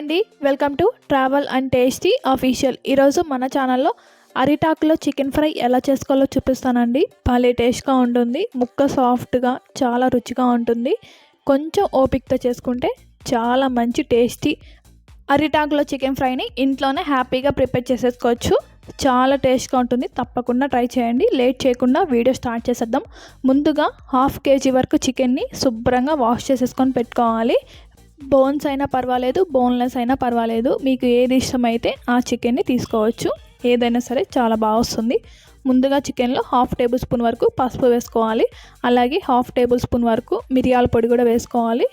అండి. Welcome to travel and tasty official ఈరోజు మన ఛానల్లో అరిటాకులో చికెన్ ఫ్రై ఎలా చేసుకోవాలో చూపిస్తానండి. భలే టేస్ట్గా ఉంటుంది. ముక్క సాఫ్ట్గా చాలా రుచిగా ఉంటుంది. కొంచెం ఓపికతో చేసుకుంటే చాలా మంచి టేస్టీ అరిటాకులో చికెన్ ఫ్రైని ఇంట్లోనే హ్యాపీగా ప్రిపేర్ చేసేసుకోవచ్చు. చాలా టేస్ట్గా ఉంటుంది. తప్పకుండా ట్రై చేయండి. లేట్ చేయకుండా వీడియో స్టార్ట్ చేసేద్దాం. ముందుగా హాఫ్ కేజీ వరకు చికెన్ని శుభ్రంగా వాష్ చేసేసుకొని పెట్టుకోవాలి. బోన్స్ అయినా పర్వాలేదు బోన్లెస్ అయినా పర్వాలేదు. మీకు ఏది ఇష్టమైతే ఆ చికెన్ని తీసుకోవచ్చు. ఏదైనా సరే చాలా బాగా వస్తుంది. ముందుగా చికెన్లో హాఫ్ టేబుల్ స్పూన్ వరకు పసుపు వేసుకోవాలి. అలాగే హాఫ్ టేబుల్ స్పూన్ వరకు మిరియాల పొడి కూడా వేసుకోవాలి.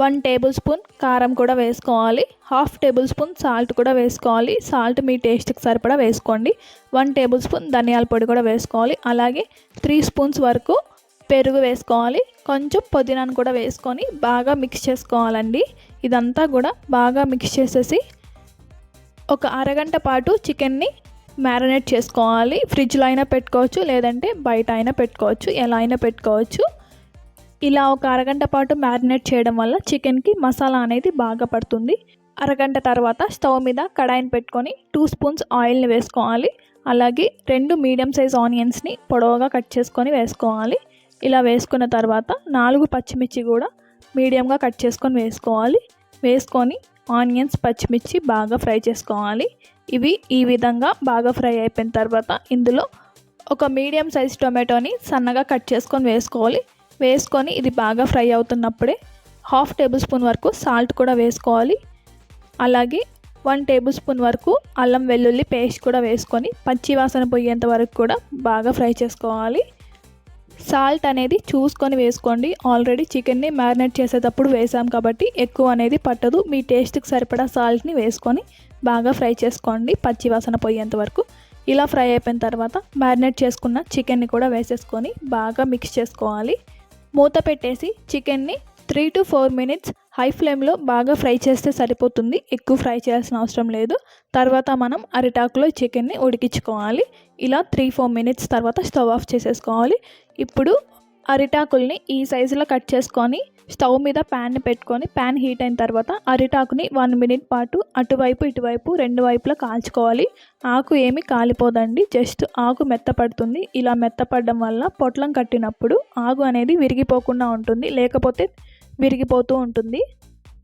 వన్ టేబుల్ స్పూన్ కారం కూడా వేసుకోవాలి. హాఫ్ టేబుల్ స్పూన్ సాల్ట్ కూడా వేసుకోవాలి. సాల్ట్ మీ టేస్ట్కి సరిపడా వేసుకోండి. వన్ టేబుల్ స్పూన్ ధనియాల పొడి కూడా వేసుకోవాలి. అలాగే త్రీ స్పూన్స్ వరకు పెరుగు వేసుకోవాలి. కొంచెం పుదీనాను కూడా వేసుకొని బాగా మిక్స్ చేసుకోవాలండి. ఇదంతా కూడా బాగా మిక్స్ చేసేసి ఒక అరగంట పాటు చికెన్ని మ్యారినేట్ చేసుకోవాలి. ఫ్రిడ్జ్లో అయినా పెట్టుకోవచ్చు లేదంటే బయట అయినా పెట్టుకోవచ్చు ఎలా అయినా పెట్టుకోవచ్చు. ఇలా ఒక అరగంట పాటు మ్యారినేట్ చేయడం వల్ల చికెన్కి మసాలా అనేది బాగా పడుతుంది. అరగంట తర్వాత స్టవ్ మీద కడాయిని పెట్టుకొని టూ స్పూన్స్ ఆయిల్ని వేసుకోవాలి. అలాగే రెండు మీడియం సైజ్ ఆనియన్స్ని పొడవుగా కట్ చేసుకొని వేసుకోవాలి. ఇలా వేసుకున్న తర్వాత నాలుగు పచ్చిమిర్చి కూడా మీడియంగా కట్ చేసుకొని వేసుకోవాలి. వేసుకొని ఆనియన్స్ పచ్చిమిర్చి బాగా ఫ్రై చేసుకోవాలి. ఇవి ఈ విధంగా బాగా ఫ్రై అయిపోయిన తర్వాత ఇందులో ఒక మీడియం సైజ్ టొమాటోని సన్నగా కట్ చేసుకొని వేసుకోవాలి. వేసుకొని ఇది బాగా ఫ్రై అవుతున్నప్పుడే హాఫ్ టేబుల్ స్పూన్ వరకు సాల్ట్ కూడా వేసుకోవాలి. అలాగే వన్ టేబుల్ స్పూన్ వరకు అల్లం వెల్లుల్లి పేస్ట్ కూడా వేసుకొని పచ్చి వాసన పోయేంత వరకు కూడా బాగా ఫ్రై చేసుకోవాలి. సాల్ట్ అనేది చూసుకొని వేసుకోండి. ఆల్రెడీ చికెన్ని మ్యారినేట్ చేసేటప్పుడు వేసాం కాబట్టి ఎక్కువ అనేది పట్టదు. మీ టేస్ట్కి సరిపడా సాల్ట్ని వేసుకొని బాగా ఫ్రై చేసుకోండి పచ్చి వాసన పోయేంత వరకు. ఇలా ఫ్రై అయిపోయిన తర్వాత మ్యారినేట్ చేసుకున్న చికెన్ని కూడా వేసేసుకొని బాగా మిక్స్ చేసుకోవాలి. మూత పెట్టేసి చికెన్ని three to four minutes high ఫ్లేమ్లో బాగా ఫ్రై చేస్తే సరిపోతుంది. ఎక్కువ ఫ్రై చేయాల్సిన అవసరం లేదు. తర్వాత మనం అరిటాకులో చికెన్ని ఉడికించుకోవాలి. ఇలా త్రీ ఫోర్ మినిట్స్ తర్వాత స్టవ్ ఆఫ్ చేసేసుకోవాలి. ఇప్పుడు అరిటాకుల్ని ఈ సైజులో కట్ చేసుకొని స్టవ్ మీద ప్యాన్ని పెట్టుకొని ప్యాన్ హీట్ అయిన తర్వాత అరిటాకుని వన్ మినిట్ పాటు అటువైపు ఇటువైపు రెండు వైపులా కాల్చుకోవాలి. ఆకు ఏమి కాలిపోదండి. జస్ట్ ఆకు మెత్తపడుతుంది. ఇలా మెత్తపడడం వల్ల పొట్లం కట్టినప్పుడు ఆకు అనేది విరిగిపోకుండా ఉంటుంది. లేకపోతే విరిగిపోతూ ఉంటుంది.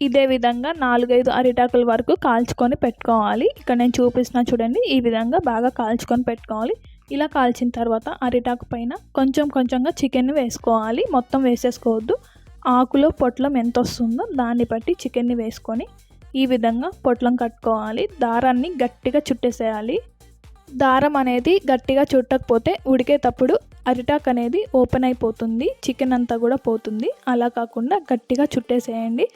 ఇదే విధంగా నాలుగైదు అరిటాకుల వరకు కాల్చుకొని పెట్టుకోవాలి. ఇక్కడ నేను చూపిస్తున్నా చూడండి ఈ విధంగా బాగా కాల్చుకొని పెట్టుకోవాలి. ఇలా కాల్చిన తర్వాత అరిటాకు పైన కొంచెం కొంచెంగా చికెన్ని వేసుకోవాలి. మొత్తం వేసేసుకోవద్దు. ఆకులో పొట్లం ఎంత వస్తుందో దాన్ని బట్టి చికెన్ని వేసుకొని ఈ విధంగా పొట్లం కట్టుకోవాలి. దారాన్ని గట్టిగా చుట్టేసేయాలి. దారం అనేది గట్టిగా చుట్టకపోతే ఉడికేటప్పుడు అరిటాక్ అనేది ఓపెన్ అయిపోతుంది చికెన్ అంతా కూడా పోతుంది. అలా కాకుండా గట్టిగా చుట్టేసేయండి.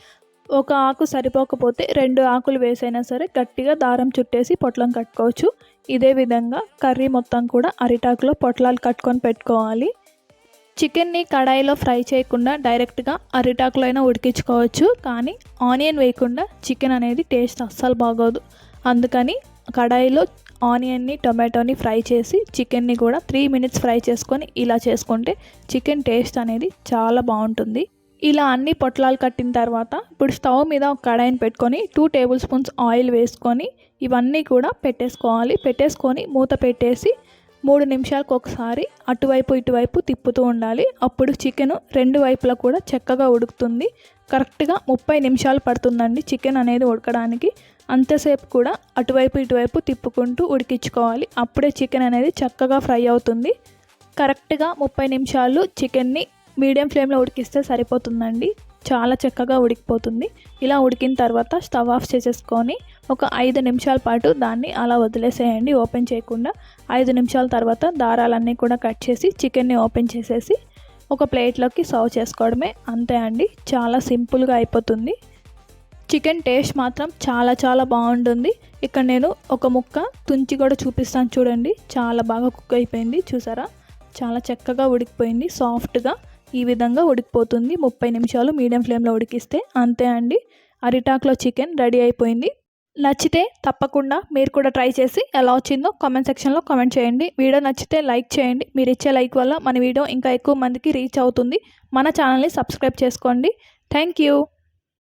ఒక ఆకు సరిపోకపోతే రెండు ఆకులు వేసైనా సరే గట్టిగా దారం చుట్టేసి పొట్లం కట్టుకోవచ్చు. ఇదే విధంగా కర్రీ మొత్తం కూడా అరిటాకులో పొట్లాలు కట్టుకొని పెట్టుకోవాలి. చికెన్ని కడాయిలో ఫ్రై చేయకుండా డైరెక్ట్గా అరిటాకులో అయినా ఉడికించుకోవచ్చు. కానీ ఆనియన్ వేయకుండా చికెన్ అనేది టేస్ట్ అస్సలు బాగోదు. అందుకని కడాయిలో ఆనియన్ని టొమాటోని ఫ్రై చేసి చికెన్ని కూడా త్రీ మినిట్స్ ఫ్రై చేసుకొని ఇలా చేసుకుంటే చికెన్ టేస్ట్ అనేది చాలా బాగుంటుంది. ఇలా అన్ని పొట్లాలు కట్టిన తర్వాత ఇప్పుడు స్టవ్ మీద ఒక కడాయిని పెట్టుకొని టూ టేబుల్ స్పూన్స్ ఆయిల్ వేసుకొని ఇవన్నీ కూడా పెట్టేసుకోవాలి. పెట్టేసుకొని మూత పెట్టేసి మూడు నిమిషాలకు ఒకసారి అటువైపు ఇటువైపు తిప్పుతూ ఉండాలి. అప్పుడు చికెన్ రెండు వైపులా కూడా చక్కగా ఉడుకుతుంది. కరెక్ట్గా ముప్పై నిమిషాలు పడుతుందండి చికెన్ అనేది ఉడకడానికి. అంతసేపు కూడా అటువైపు ఇటువైపు తిప్పుకుంటూ ఉడికించుకోవాలి. అప్పుడే చికెన్ అనేది చక్కగా ఫ్రై అవుతుంది. కరెక్ట్గా ముప్పై నిమిషాలు చికెన్ని మీడియం ఫ్లేమ్లో ఉడికిస్తే సరిపోతుందండి. చాలా చక్కగా ఉడికిపోతుంది. ఇలా ఉడికిన తర్వాత స్టవ్ ఆఫ్ చేసేసుకొని ఒక ఐదు నిమిషాల పాటు దాన్ని అలా వదిలేసేయండి ఓపెన్ చేయకుండా. ఐదు నిమిషాల తర్వాత దారాలన్నీ కూడా కట్ చేసి చికెన్ని ఓపెన్ చేసేసి ఒక ప్లేట్లోకి సర్వ్ చేసుకోవడమే అంతే అండి. చాలా సింపుల్గా అయిపోతుంది. చికెన్ టేస్ట్ మాత్రం చాలా చాలా బాగుంటుంది. ఇక్కడ నేను ఒక ముక్క తుంచి కూడా చూపిస్తాను చూడండి. చాలా బాగా కుక్ అయిపోయింది చూసారా? చాలా చక్కగా ఉడికిపోయింది సాఫ్ట్గా ఈ విధంగా ఉడికిపోతుంది. ముప్పై నిమిషాలు మీడియం ఫ్లేమ్లో ఉడికిస్తే అంతే అండి. అరిటాక్లో చికెన్ రెడీ అయిపోయింది. నచ్చితే తప్పకుండా మీరు కూడా ట్రై చేసి ఎలా వచ్చిందో కామెంట్ సెక్షన్లో కామెంట్ చేయండి. వీడియో నచ్చితే లైక్ చేయండి. మీరు ఇచ్చే లైక్ వల్ల మన వీడియో ఇంకా ఎక్కువ మందికి రీచ్ అవుతుంది. మన ఛానల్ని సబ్స్క్రైబ్ చేసుకోండి. Thank you.